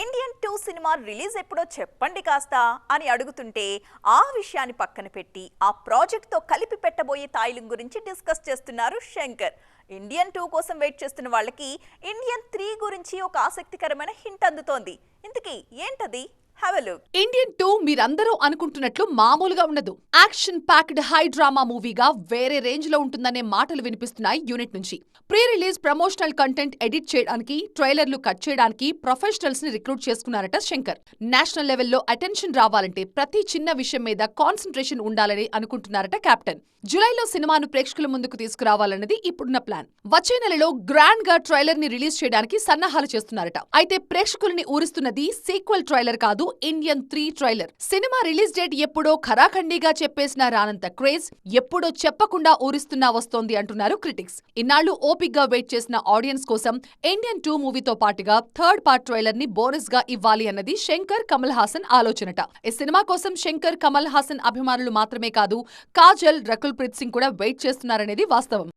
Indian two cinema release ఎప్పుడో చెప్పండి కాస్త అని అడుగుతుంటే ఆ విషయాన్ని పక్కన పెట్టి ఆ ప్రాజెక్ట్తో కలిపి పెట్టబోయే తాయిలం గురించి డిస్కస్ చేస్తున్నారు శంకర్. ఇండియన్ టూ కోసం వెయిట్ చేస్తున్న వాళ్ళకి ఇండియన్ త్రీ గురించి ఒక ఆసక్తికరమైన హింట్ అందుతోంది. ఇంతకీ ఏంటది? హ్యావ్ లుక్ ఇండియన్ టూ మీరందరూ అనుకుంటున్నట్లు మామూలుగా ఉండదు. యాక్షన్ ప్యాక్డ్ హై డ్రామా మూవీగా వేరే రేంజ్లో ఉంటుందనే మాటలు వినిపిస్తున్నాయి యూనిట్ నుంచి. Pre release promotional content edit చేయడానికి ట్రైలర్లు కట్ చేయడానికి ప్రొఫెషనల్స్ని రిక్రూట్ చేసుకున్నారట శంకర్. నేషనల్ లెవెల్లో అటెన్షన్ రావాలంటే ప్రతి చిన్న విషయం మీద కాన్సన్ట్రేషన్ ఉండాలని అనుకుంటున్నారట కెప్టెన్ జులైలో సినిమాను ప్రేక్షకుల ముందుకు తీసుకురావాలన్నది ఇప్పుడున్న ప్లాన్ వచ్చే నెలలో గ్రాండ్గా ట్రైలర్ని రిలీజ్ చేయడానికి సన్నాహాలు చేస్తున్నారట. అయితే ప్రేక్షకుల్ని ఊరిస్తున్నది సీక్వెల్ ట్రైలర్ కాదు Indian three trailer. Cinema release date ఎప్పుడో ఖరాఖండిగా చెప్పేసిన రానంత క్రేజ్ ఎప్పుడో చెప్పకుండా ఊరిస్తున్నా వస్తోంది అంటున్నారు క్రిటిక్స్. ఇన్నాళ్ళు ఓపిక్గా వెయిట్ చేసిన ఆడియన్స్ కోసం ఇండియన్ టూ మూవీతో పాటుగా థర్డ్ పార్ట్ ట్రైలర్ని బోనస్గా ఇవ్వాలి అన్నది శంకర్ కమల్ హాసన్ ఆలోచనట. ఈ సినిమా కోసం శంకర్ కమల్ హాసన్ అభిమానులు మాత్రమే కాదు కాజల్ రకుల్ ప్రీత్ సింగ్ కూడా వెయిట్ చేస్తున్నారనేది వాస్తవం.